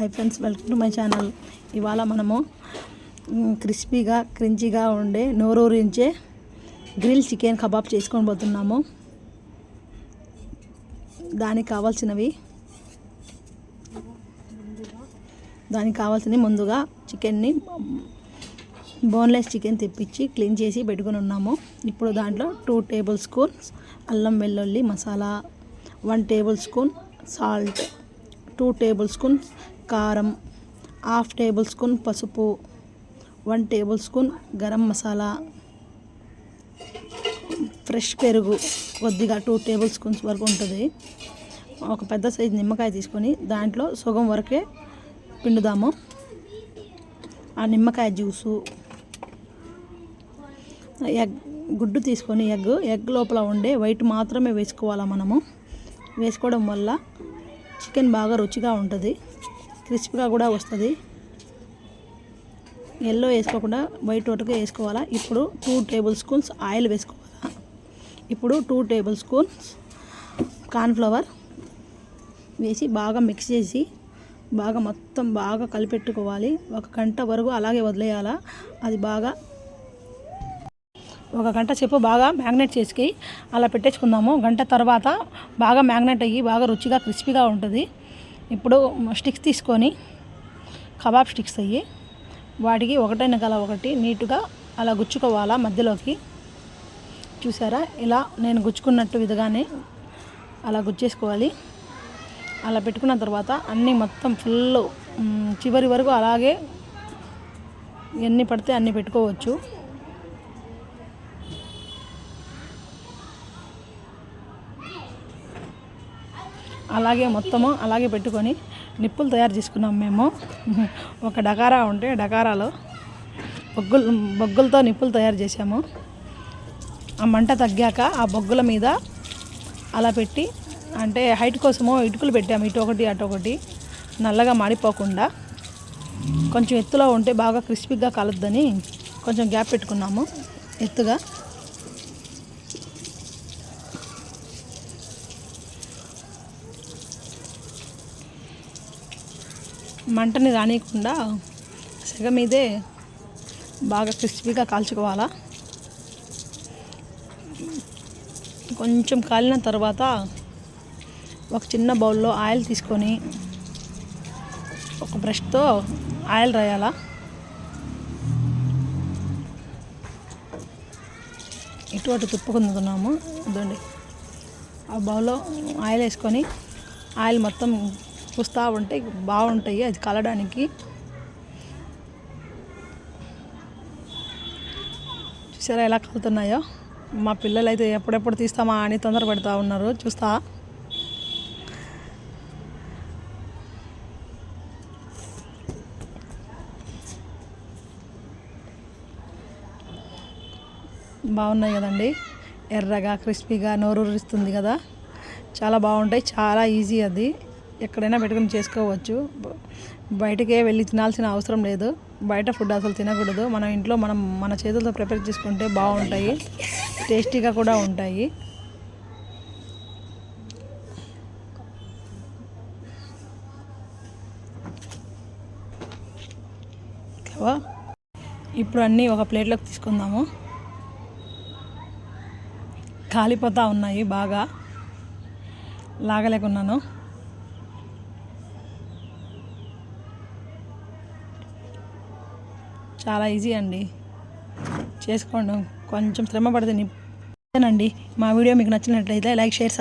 Hi friends welcome to my channel ఇవాళ మనము క్రిస్పీగా క్రించిగా ఉండే నోరూరించే గ్రిల్ చికెన్ కబాబ్ చేసుకొని పోతున్నాము. దానికి కావాల్సినవి దానికి కావాల్సినవి ముందుగా చికెన్ని బోన్లెస్ చికెన్ తెప్పించి క్లీన్ చేసి పెట్టుకుని ఉన్నాము. ఇప్పుడు దాంట్లో టూ టేబుల్ స్పూన్స్ అల్లం వెల్లుల్లి masala one table spoon salt two table spoon కారం హాఫ్ టేబుల్ స్పూన్ పసుపు one table spoon garam masala fresh పెరుగు కొద్దిగా టూ టేబుల్ స్పూన్స్ వరకు ఉంటుంది. ఒక పెద్ద సైజు నిమ్మకాయ తీసుకొని దాంట్లో సగం వరకే పిండుదాము. ఆ నిమ్మకాయ జ్యూసు ఎగ్ గుడ్డు తీసుకొని ఎగ్ ఎగ్ లోపల ఉండే వైట్ మాత్రమే వేసుకోవాలా మనము. వేసుకోవడం వల్ల చికెన్ బాగా రుచిగా ఉంటుంది. క్రిస్పీగా కూడా వస్తుంది. ఎల్లో వేసుకోకుండా వైట్ ఒకటిగా వేసుకోవాలా? ఇప్పుడు టూ టేబుల్ స్పూన్స్ ఆయిల్ వేసుకోవాలా? ఇప్పుడు టూ టేబుల్ స్పూన్స్ కార్న్ఫ్లవర్ వేసి బాగా మిక్స్ చేసి బాగా మొత్తం బాగా కలిపెట్టుకోవాలి. ఒక గంట వరకు అలాగే వదిలేయాలా? అది బాగా ఒక గంట సేపు బాగా మ్యాగ్నెట్ చేసి అలా పెట్టేసుకుందాము. గంట తర్వాత బాగా మ్యాగ్నెట్ అయ్యి బాగా రుచిగా క్రిస్పీగా ఉంటుంది. ఇప్పుడు స్టిక్స్ తీసుకొని కబాబ్ స్టిక్స్ అయ్యి వాటికి ఒకటైన గల ఒకటి నీట్గా అలా గుచ్చుకోవాలా మధ్యలోకి. చూసారా? ఇలా నేను గుచ్చుకున్నట్టు విధంగానే అలా గుచ్చేసుకోవాలి. అలా పెట్టుకున్న తర్వాత అన్నీ మొత్తం ఫుల్ చివరి వరకు అలాగే ఎన్ని పడితే అన్ని పెట్టుకోవచ్చు. అలాగే మొత్తము అలాగే పెట్టుకొని నిప్పులు తయారు చేసుకున్నాం మేము. ఒక డకారా ఉంటే డకారాలో బొగ్గులు బొగ్గులతో నిప్పులు తయారు చేసాము ఆ మంట తగ్గాక ఆ బొగ్గుల మీద అలా పెట్టి అంటే హైట్ కోసము ఇటుకలు పెట్టాము. ఇటు ఒకటి అటు ఒకటి. నల్లగా మాడిపోకుండా కొంచెం ఎత్తులో ఉంటే బాగా క్రిస్పీగా కలద్దని కొంచెం గ్యాప్ పెట్టుకున్నాము. ఎత్తుగా మంటని రానియకుండా సెగ మీదే బాగా క్రిస్పీగా కాల్చుకోవాలా? కొంచెం కాలిన తర్వాత ఒక చిన్న బౌల్లో ఆయిల్ తీసుకొని ఒక బ్రష్తో ఆయిల్ రాయాలా? ఇటు అటు తిప్పుకుంటున్నాము. అదండి ఆ బౌల్లో ఆయిల్ వేసుకొని ఆయిల్ మొత్తం పూస్తూ ఉంటే బాగుంటాయి అది కలడానికి. చూసారా ఎలా కలుతున్నాయో? మా పిల్లలు అయితే ఎప్పుడెప్పుడు తీస్తామా అని తొందర పెడతా ఉన్నారు చూస్తా. బాగున్నాయి కదండి? ఎర్రగా క్రిస్పీగా నోరూరిస్తుంది కదా. చాలా బాగుంటాయి చాలా ఈజీ అది. ఎక్కడైనా పెట్టుకుని చేసుకోవచ్చు. బయటకే వెళ్ళి తినాల్సిన అవసరం లేదు. బయట ఫుడ్ అసలు తినకూడదు. మన ఇంట్లో మనం మన చేతులతో ప్రిపేర్ చేసుకుంటే బాగుంటాయి. టేస్టీగా కూడా ఉంటాయి. ఇప్పుడు అన్నీ ఒక ప్లేట్లోకి తీసుకుందాము. కాలిపోతూ ఉన్నాయి బాగా. లాగలేకున్నాను. చాలా ఈజీ అండి. చేసుకోండి. కొంచెం శ్రమ పడితే అండి. మా వీడియో మీకు నచ్చినట్లయితే లైక్ షేర్